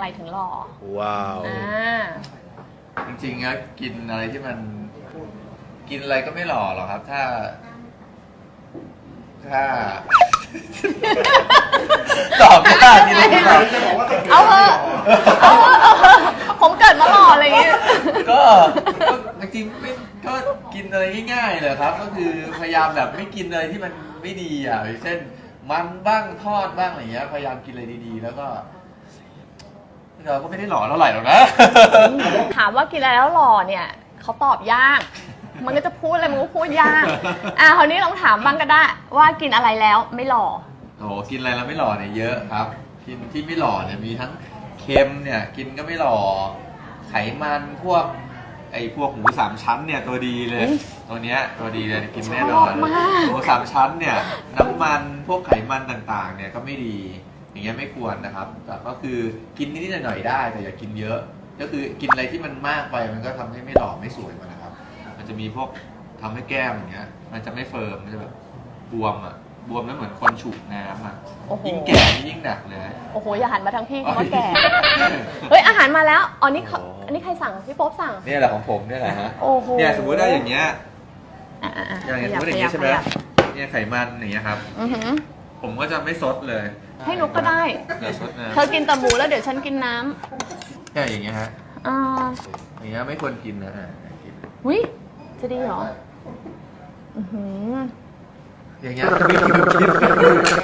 ไปถึงหล่อว้าว อ่า จริงๆอะกินอะไรที่มัน กินอะไรก็ไม่หล่อหรอกครับ ถ้า ถ้า ตอบไม่ได้กินอะไรไม่หล่อเอาเถอะเอาเถอะเอาเถอะผมเกิดมาหล่ออะไรอย่างงี้ก็ก็จริงๆไม่ก็กินอะไรง่ายๆเลยครับ ก็คือพยายามแบบไม่กินอะไรที่มันไม่ดีอะอย่างเช่น มันบ้างทอดบ้างอะไรเงี้ยพยายามกินอะไรดีๆ แล้วก็ เราก็ไม่ได้หล่อเท่าไหร่หรอกนะ ถามว่ากินอะไรแล้วหล่อเนี่ยเขาตอบยาก มันก็จะพูดอะไรมันก็พูดยาก อะคราวนี้ลองถามบ้างก็ได้ ว่ากินอะไรแล้วไม่หล่อ โอ้โหกินอะไรแล้วไม่หล่อเนี่ยเยอะครับ กินที่ไม่หล่อเนี่ยมีทั้งเค็มเนี่ยกินก็ไม่หล่อ ไขมันพวกไอ้พวกหมูสามชั้นเนี่ยตัวดีเลยอุ๊ยตัวเนี้ยตัวดีเลยกินแน่ชนออบนมาก หมูสามชั้นเนี่ยน้ำมันพวกไขมันต่างๆ เนี่ยก็ไม่ดี อย่างเงี้ยไม่ควรนะครับแต่ก็คือกินนิดๆหน่อยๆได้ แต่อย่ากินเยอะ ก็คือกินอะไรที่มันมากไปมันก็ทำให้ไม่หล่อไม่สวยมานะครับ มันจะมีพวกทำให้แก้มอย่างเงี้ย มันจะไม่เฟิร์มมันจะแบบบวมอะบวมแล้วเหมือนคนฉุกน้ำอะโอ้โห ยิ่งแก่นี่ยิ่งหนักเลยนะ โอ้โห อย่าหันมาทางพี่เขาว่าแก่ เฮ้ย อาหารมาแล้ว อ๋อนี่เขาอันนี้ใครสั่ง พี่โป๊ปสั่ง เนี่ยแหละของผมเนี่ยแหละฮะโอ้โหเนี่ยสมมติได้อย่างเงี้ย อะอะอะอย่างเงี้ยสมมติอย่างขเงี้ยัยบใช่ไหมขยับเนี่ยไขมันอย่างเงี้ยครับ อือหือ ผมก็จะไม่ซดเลยให้นุกก็ได้เดี๋ยวซดนะเธอกินแต่หมูแล้วเดี๋ยวฉันกินน้เนี่ยอย่างเงี้ยฮะำอ่าอย่างเงี้ยไม่ควรกินนะอะกินวิจะดีเหรออือหืออย่างเงี้ย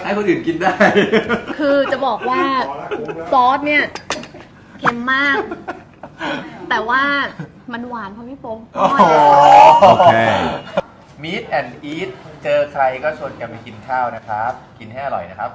ให้คนอื่นกินได้ คือจะบอกว่าซอสเนี่ยเค็มมาก แต่ว่ามันหวานเพราะพี่โป๊ปโอ้โหโอเค Meet and Eat เจอใครก็ชวนกันไปกินข้าวนะครับ กินให้อร่อยนะครับ